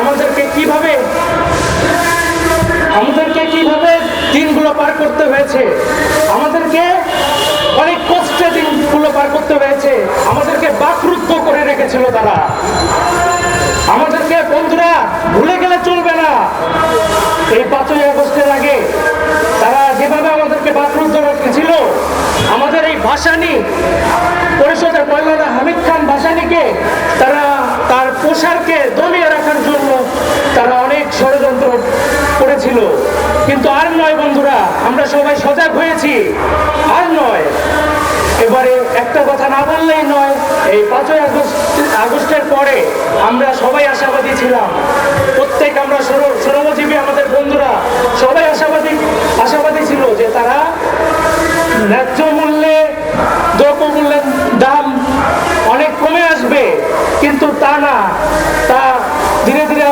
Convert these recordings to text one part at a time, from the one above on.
আমাদেরকে কীভাবে আমাদেরকে কীভাবে দিনগুলো পার করতে হয়েছে? আমাদেরকে অনেক কষ্টে দিনগুলো পার করতে হয়েছে। আমাদেরকে বাকরুদ্ধ করে রেখেছিল তারা। আমাদেরকে বন্ধুরা ভুলে গেলে চলবে না। এই পাঁচই আগস্টের আগে তারা যেভাবে আমাদেরকে বাথরুম ছিল আমাদের এই ভাসানি পরিষদের মহিলারা হামিদ খান ভাসানিকে তারা তার পোশাককে দমিয়ে রাখার জন্য তারা অনেক ষড়যন্ত্র করেছিল। কিন্তু আর নয় বন্ধুরা, আমরা সবাই সজাগ হয়েছি। আর নয়, এবারে একটা কথা না বললেই নয়, এই পাঁচই আগস্ট আগস্টের পরে আমরা সবাই আশাবাদী ছিলাম। প্রত্যেক আমরা শ্রমজীবী আমাদের বন্ধুরা সবাই আশাবাদী আশাবাদী ছিল যে তারা ন্যায্য মূল্যে দ্রব্যমূল্যের দাম অনেক কমে আসবে। কিন্তু তা না। তা ধীরে ধীরে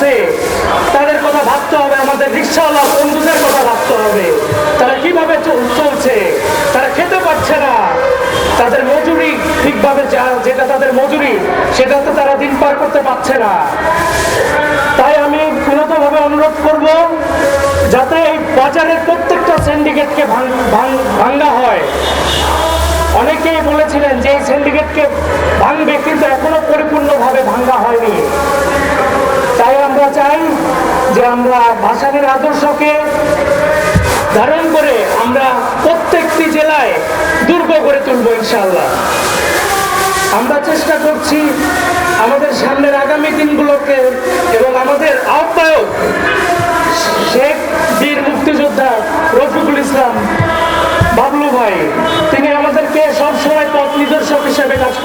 আছে, তাদের কথা ভাবতে হবে, আমাদের রিক্সাওয়ালা বন্ধুদের কথা ভাবতে হবে। তারা কীভাবে চলছে? তারা খেতে পারছে না। তাদের মজুরি ঠিকভাবে যেটা তাদের মজুরি, সেটা তো তারা দিন পার করতে পারছে না। তাই আমি বিনতভাবে অনুরোধ করব, যাতে এই বাজারের প্রত্যেকটা সিন্ডিকেটকে ভাঙ্গা হয়। অনেকেই বলেছিলেন যে এই সিন্ডিকেটকে ভাঙবে, কিন্তু এখনও পরিপূর্ণভাবে ভাঙ্গা হয়নি। তাই আমরা চাই যে আমরা ভাসানির আদর্শকে ধারণ করে আমরা প্রত্যেকটি জেলায় দুর্গ করে তুলব ইনশাল্লাহ আমরা চেষ্টা করছি আমাদের সামনের আগামী দিনগুলোকে এবং আমাদের আহ্বায়ক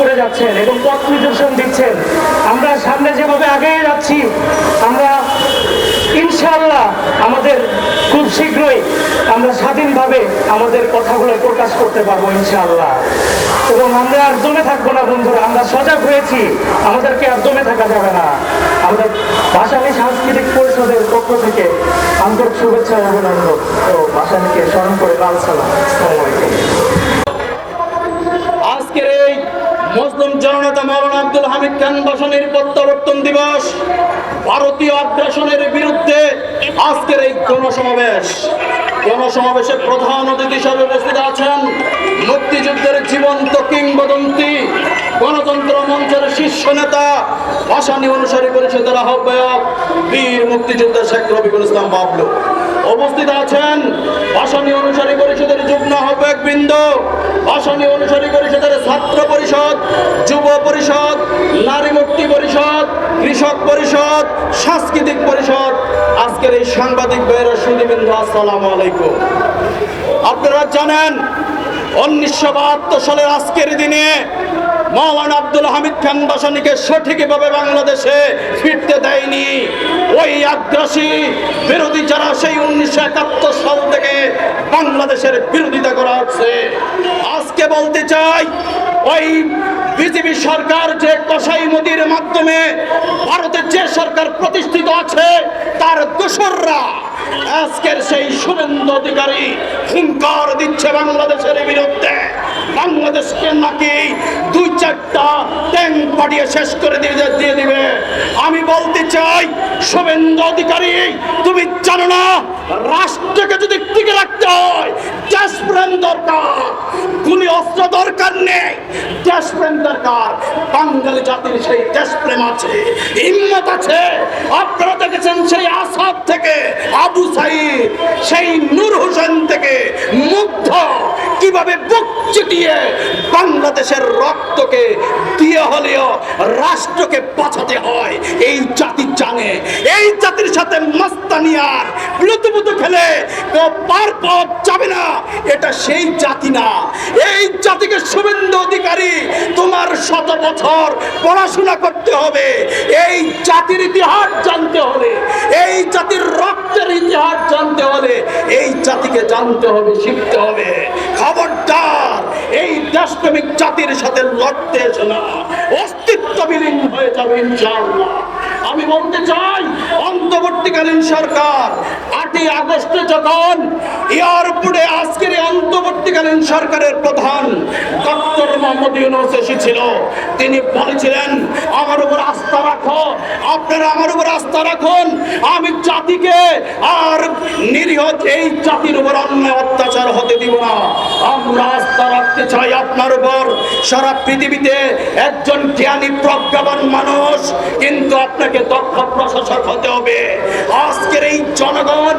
করে যাচ্ছেন এবং পথ নিদর্শন দিচ্ছেন। আমরা সামনে যেভাবে আগে যাচ্ছি, আমরা ইনশাল্লাহ আমাদের খুব শীঘ্রই আমরা স্বাধীনভাবে আমাদের কথাগুলো প্রকাশ করতে পারব ইনশাল্লাহ এবং আমরা আর জমে থাকব না বন্ধুরা, আমরা সজাগ হয়েছি, আমাদেরকে আর জমে থাকা যাবে না। আমাদের ভাষালী সাংস্কৃতিক পরিষদের পক্ষ থেকে আন্তরিক শুভেচ্ছা অভিনন্দন। ও ভাষালীকে খান বাসানির প্রত্যাবর্তন দিবস ভারতীয় আগ্রাসনের বিরুদ্ধে আজকের এই গণসমাবেশ। গণসমাবেশে প্রধান অতিথি হিসাবে উপস্থিত আছেন মুক্তিযুদ্ধের জীবন্ত কিংবদন্তি, গণতন্ত্র মঞ্চের শীর্ষ নেতা, ভাসানী অনুসারী পরিষদের আহ্বায়ক, বীর মুক্তিযোদ্ধা শেখ রবিকুল ইসলাম বাবলু। উপস্থিত আছেন ভাসানী অনুসারী পরিষদের যুগ্ম আহ্বায়ক বৃন্দ, ভাসানী অনুসারী ছাত্র পরিষদ, যুব পরিষদ, নারী মুক্তি পরিষদ, কৃষক পরিষদ, সাংস্কৃতিক পরিষদ, আজকের এই সাংবাদিক ভাইয়েরা সুদীবিন্দু আসসালামু আলাইকুম। আপনারা জানেন, উনিশশো বাহাত্তর সালের আজকের দিনে মৌলানা আব্দুল হামিদ খান বাসানিকে সঠিকভাবে বাংলাদেশে ফিরতে দেয়নি। ওই আগ্রাসী বিরোধী যারা, সেই উনিশশো একাত্তর সাল থেকে বাংলাদেশের বিরোধিতা করা হচ্ছে। আজকে বলতে চাই ওই বিজেপি সরকার যে কসাই মোদির মাধ্যমে ভারতের যে সরকার প্রতিষ্ঠিত আছে, তার দোসররা আজকের সেই শুভেন্দু অধিকারী হুঙ্কার দিচ্ছে বাংলাদেশের বিরুদ্ধে। বাংলাদেশকে নাকি দুই চারটা ট্যাঙ্ক পাঠিয়ে শেষ করে দিয়ে দিয়ে দিবে। আমি বলতে চাই, শুভেন্দু অধিকারী, তুমি জানো না, রাষ্ট্রকে যদি টিকে রাখতে হয় দরকার। গুলি অস্ত্র দরকার নেই। দেশপ্রেম দরকার। বাঙালি জাতির সেই দেশপ্রেম আছে, হিম্মত আছে। আপনারা দেখেছেন সেই আসাদ থেকে আবু সাইদ, সেই নূর হোসেন থেকে মুগ্ধ। কীভাবে বুক চিটিয়ে বাংলাদেশের রক্তকে দিয়ে হলেও রাষ্ট্রকে বাঁচাতে হয় এই জাতি জানে। এই জাতির সাথে মাস্তানিয়ার ব্লুতুবুতু খেলে পার পাওয়া যাবে না। এটা সেই জাতি না। এই জাতিকে শুভেন্দু অধিকারী, তোমার শত বছর পড়াশোনা করতে হবে। এই জাতির ইতিহাস জানতে হলে, এই জাতির রক্তের ইতিহাস জানতে হলে, এই জাতিকে জানতে হবে, শিখতে হবে। খবরদার, এই দেশপ্রেমিক জাতির সাথে লড়তে এসো না। অস্তিত্ব বিলীন হয়ে যাবে আমি বলতে চাই, অন্তর্বর্তীকালীন সরকার আটই আগস্টে যখন এয়ারপোর্টে আজকের এই অন্তর্বর্তীকালীন সরকারের প্রধান ডক্টর মোহাম্মদ ইউনুস এসেছিল। তিনি বলেছিলেন, আমার উপর আস্থা রাখো, আপনারা আমার উপর আস্থা রাখুন। আমি জাতিকে আর নিরীহ এই জাতির উপর অন্যায় অত্যাচার হতে দিব না। আমরা আস্থা রাখতে চাই আপনার উপর। সারা পৃথিবীতে একজন জ্ঞানী, প্রজ্ঞাবান মানুষ কিন্তু আপনাকে দক্ষ প্রশাসক হতে হবে। আজকের এই জনগণ,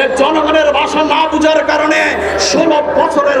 এ জনগণের ভাষা না বুঝার কারণে ষোলো বছরের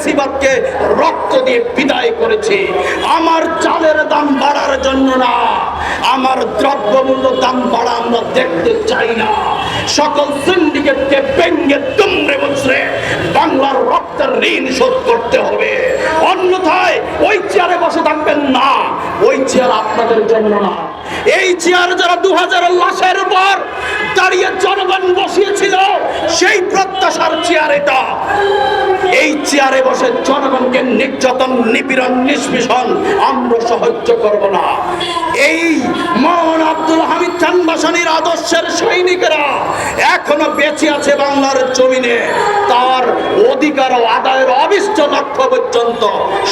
বেশিবাদকে রক্ত দিয়ে বিদায় করেছে। আমার চালের দাম বাড়ার জন্য না। আমার দ্রব্যমূল্য দাম বাড়া আমরা দেখতে চাই না। সকল সিন্ডিকেটকে ব্যঙ্গে তুমড়ে বসরে বাংলার রক্তের ঋণ শোধ করতে হবে। অন্যথায় ওই চেয়ারে বসে থাকবেন না। ওই চেয়ার আপনাদের জন্য না। এই চেয়ার যারা দু হাজার লাশের উপর দাঁড়িয়ে জনগণ বসিয়েছিল, সেই প্রত্যাশার চেয়ার এটা। এই চেয়ারে বসে জনগণকে নির্যাতন, নিপীড়ন, নিষ্পেষণ আমরা সহ্য করব না। এই মোহন আব্দুল হামিদ খান বাসানির আদর্শের সৈনিকেরা এখনও বেঁচে আছে বাংলার জমিনে। তার অধিকার ও আদায়ের অবিষ্ট লক্ষ্য পর্যন্ত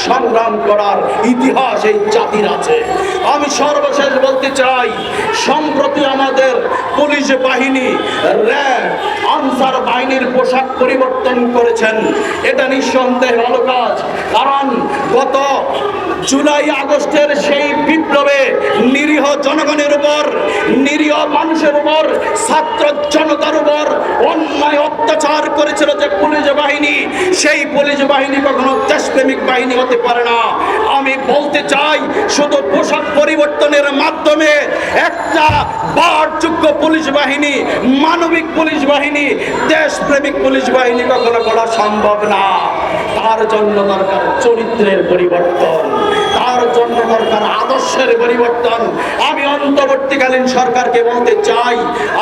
সংগ্রাম করার ইতিহাস এই জাতির আছে। আমি সর্বশেষ বলতে চাই, সম্প্রতি আমাদের পুলিশ বাহিনী র্যাব, আনসার বাহিনীর পোশাক পরিবর্তন করেছেন। এটা নিঃসন্দেহে ভালো কাজ। কারণ গত জুলাই আগস্টের সেই বিপ্লবে নিরীহ জনগণের উপর, নিরীহ মানুষের উপর, ছাত্র জনতার উপর অন্যায় অত্যাচার করেছিল যে পুলিশ বাহিনী। সেই পুলিশ বাহিনী কখনো দেশপ্রেমিক বাহিনী হতে পারে না। আমি বলতে চাই, শুধু পোশাক পরিবর্তনের মাধ্যমে একটা বারযোগ্য পুলিশ বাহিনী, মানবিক পুলিশ বাহিনী, দেশপ্রেমিক পুলিশ বাহিনী কখনো করা সম্ভব না। তার জন্য দরকার চরিত্রের পরিবর্তন। দরকার আদর্শের পরিবর্তন। আমি অন্তর্বর্তীকালীন সরকারকে বলতে চাই,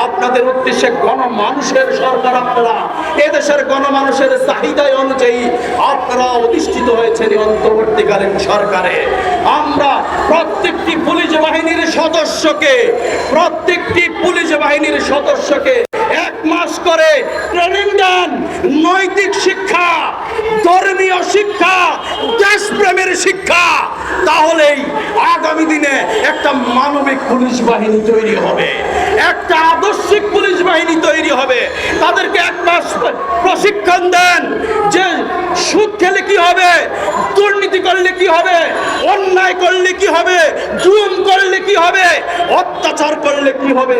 আপনাদের উদ্দেশ্যে গণমানুষের সরকার আপনারা, এদেশের গণমানুষের চাহিদায় অনুযায়ী আপনারা অধিষ্ঠিত হয়েছেন অন্তর্বর্তীকালীন সরকারে। আমরা প্রত্যেকটি পুলিশ বাহিনীর সদস্যকে, প্রত্যেকটি পুলিশ বাহিনীর সদস্যকে এক মাস করে ট্রেনিং দেন। নৈতিক শিক্ষা, ধর্মীয় শিক্ষা, দেশপ্রেমের শিক্ষা। তাহলেই আগামী দিনে একটা মানবিক পুলিশ বাহিনী তৈরি হবে। একটা আদর্শিক পুলিশ বাহিনী তৈরি হবে। তাদেরকে এক মাস প্রশিক্ষণ দেন যে সুদ খেলে কি হবে, দুর্নীতি করলে কি হবে, অন্যায় করলে কি হবে জুম করলে কি হবে, অত্যাচার করলে কি হবে,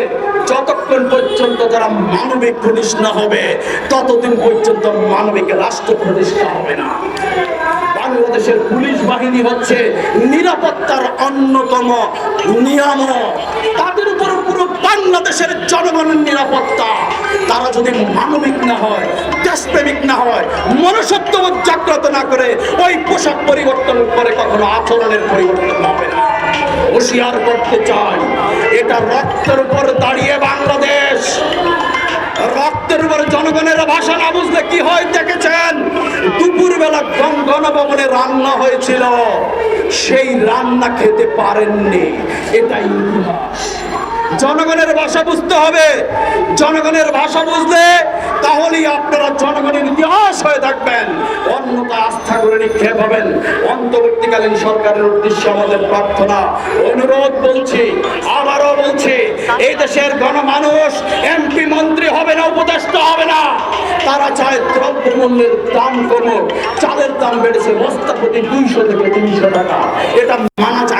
যতক্ষণ পর্যন্ত যারা মানবিক পুলিশ না হবে, ততদিন পর্যন্ত মানবিক রাষ্ট্র প্রতিষ্ঠা হবে না। বাংলাদেশের পুলিশ বাহিনী হচ্ছে নিরাপত্তার অন্যতম নিয়ামক। তাদের উপর পুরো বাংলাদেশের জনগণের নিরাপত্তা। তারা যদি মানবিক না হয়, দেশপ্রেমিক না হয়, মনুষ্যত্ববোধ জাগ্রত না করে, ওই পোশাক পরিবর্তন করে কখনো আচরণের পরিবর্তন হবে না। হুঁশিয়ার করতে চাই, এটা রক্তের উপর দাঁড়িয়ে বাংলাদেশ। রক্তের উপর জনগণের ভাষা না বুঝলে কি হয় দেখেছেন? দুপুর বেলা গণভবনে রান্না হয়েছিল। সেই রান্না খেতে পারেননি। এটাই ইতিহাস। জনগণের ভাষা বুঝতে হবে। জনগণের ভাষা বুঝলে তাহলেই আপনারা জনগণের ইতিহাস হয়ে থাকবেন। অন্যতা আস্থা করে নিক্ষেপ হবেন। অন্তর্বর্তীকালীন সরকারের উদ্দেশ্যে আমাদের প্রার্থনা, অনুরোধ বলছি, আবারও বলছি, এই দেশের গণমানুষ, এমপি, মন্ত্রী হবে না, উপদেষ্টা হবে না। তারা চায় দ্রব্যমূল্যের দাম কমুক। চালের দাম বেড়েছে বস্তা প্রতি দুইশো থেকে তিনশো টাকা। এটা মানা যায়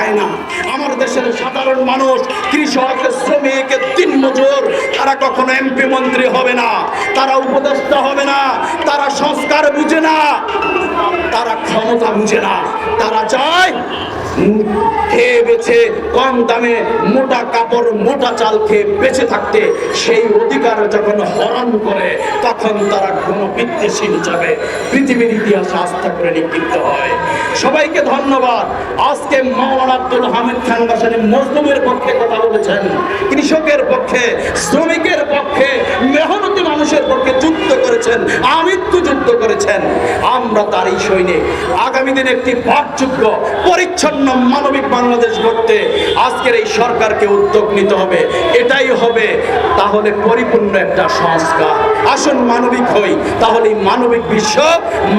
কখনো এমপি মন্ত্রী হবে না তারা উপদেষ্টা হবে না তারা সংস্কার বুঝে না। তারা ক্ষমতা বুঝে না। তারা চায় বেছে, কম দামে মোটা কাপড়, মোটা চাল খেয়ে বেঁচে থাকতে। সেই অধিকার যখন হরণ করে, তখন তারা কোনো বিদ্বেষী হিসাবে পৃথিবীর ইতিহাসে আস্থা করে নিক্ষিপ্ত হয়। সবাইকে ধন্যবাদ। আজকে মাওলানা আব্দুল হামিদ খান বাসানি মজলুমের পক্ষে কথা বলেছেন। কৃষকের পক্ষে, শ্রমিকের পক্ষে, মেহনতি মানুষের পক্ষে যুদ্ধ করেছেন, আমৃত্যু যুদ্ধ করেছেন। আমরা তারই সৈনিক। আগামী দিনে একটি পাঠযোগ্য, পরিচ্ছন্ন মানবিক বাংলাদেশ গড়তে আজকের এই সরকারকে উদ্যোগ নিতে হবে। এটাই হবে তাহলে পরিপূর্ণ একটা সংস্কার। আসুন মানবিক হই তাহলে মানবিক বিশ্ব,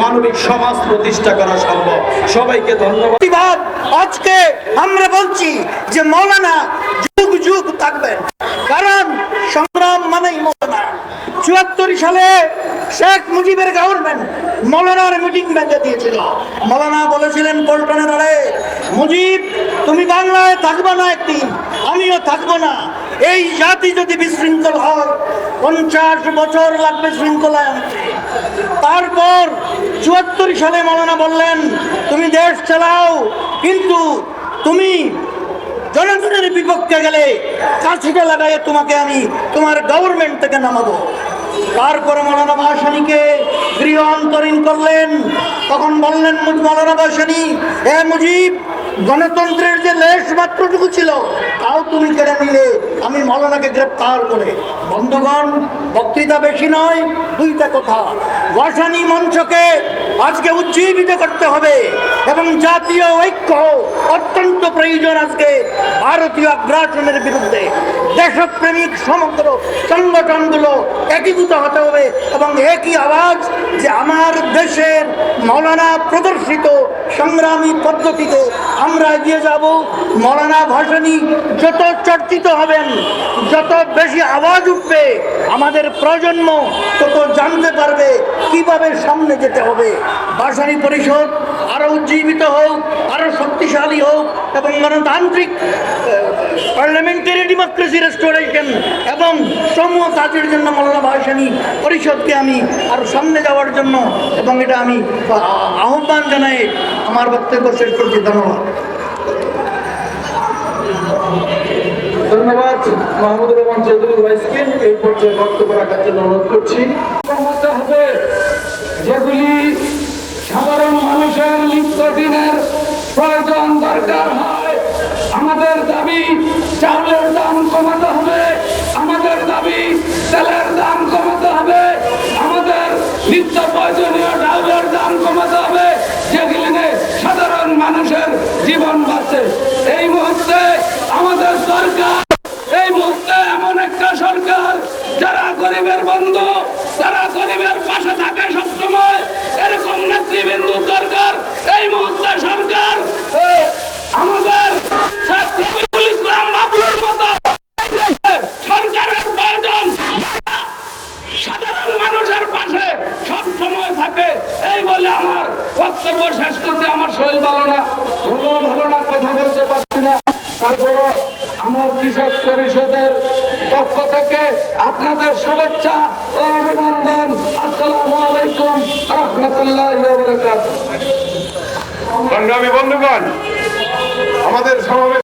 মানবিক সমাজ প্রতিষ্ঠা করা সম্ভব। সবাইকে ধন্যবাদ। আজকে আমরা বলছি যে মৌলানা যুগ যুগ থাকবেন। কারণ সংগ্রাম মানেই মৌলানা। চুয়াত্তর সালে শেখ মুজিবের গভর্নমেন্ট মৌলানার মিটিং বেঁধে দিয়েছিল। মৌলানা বলেছিলেন পল্টনের আরে মুজিব, তুমি বাংলায় থাকবে না একদিন, আমিও থাকব না। এই জাতি যদি বিশৃঙ্খল হয়, পঞ্চাশ বছর লাগবে শৃঙ্খলায় আনতে তারপর চুয়াত্তর সালে মৌলানা বললেন, তুমি দেশ চালাও, কিন্তু তুমি জনগণের বিপক্ষে গেলে কাছিটা লাগাই তোমাকে আমি তোমার গভর্নমেন্ট থেকে নামাবো। তারপরে মৌলানা ভাসানীকে গৃহ অন্তরীণ করলেন। তখন বললেন মৌলানা ভাসানী এ মুজিব গণতন্ত্রের যে লেশ মাত্রটুকু ছিল, তাও তুমি কেড়ে নিলে। আমি মৌলানাকে গ্রেপ্তার করে। বন্ধুগণ, বক্তৃতা বেশি নয়, দুইটা কথা। ভাসানী মঞ্চকে আজকে উজ্জীবিত করতে হবে এবং জাতীয় ঐক্য অত্যন্ত প্রয়োজন আজকে ভারতীয় আগ্রাসনের বিরুদ্ধে। দেশপ্রেমিক সমগ্র সংগঠনগুলো একীভূত হতে হবে এবং একই আওয়াজ যে আমার দেশের মৌলানা প্রদর্শিত সংগ্রামী পদ্ধতিতে আমরা এগিয়ে যাব। মরানা ভাসানি, যত চর্চিত হবেন, যত বেশি আওয়াজ উঠবে, আমাদের প্রজন্ম তত জানতে পারবে কীভাবে সামনে যেতে হবে। ভাসানি পরিষদ আরও উজ্জীবিত হোক আরও শক্তিশালী হোক এবং গণতান্ত্রিক পার্লামেন্টারি ডেমোক্রেসি রেস্টোরেশন এবং সমূহ কাজের জন্য মৌলানা ভাসানী পরিষদকে আমি আরও সামনে যাওয়ার জন্য এবং এটা আমি আহ্বান জানাই আমার বক্তব্য শেষ করছি ধন্যবাদ। ধন্যবাদ মাহমুদুর রহমান চৌধুরী ভাইসকে এই পর্যায়ে বক্তব্য রাখার জন্য অনুরোধ করছি। যেগুলি সাধারণ মানুষের নিত্যদিনের প্রয়োজন দরকার হয়। আমাদের দাবি, চাউলের দাম কমাতে হবে। আমাদের দাবি, তেলের দাম কমাতে হবে। আমাদের নিত্য প্রয়োজনীয় ডাউলের দাম কমাতে হবে। যেগুলিনে সাধারণ মানুষের জীবন বাঁচে। এই মুহূর্তে আমাদের সরকার, এই মুহূর্তে এমন একটা সরকার, যারা গরিবের বন্ধু যারা গরিবের পাশে থাকে সবসময় এরকম নেতৃবৃন্দ দরকার এই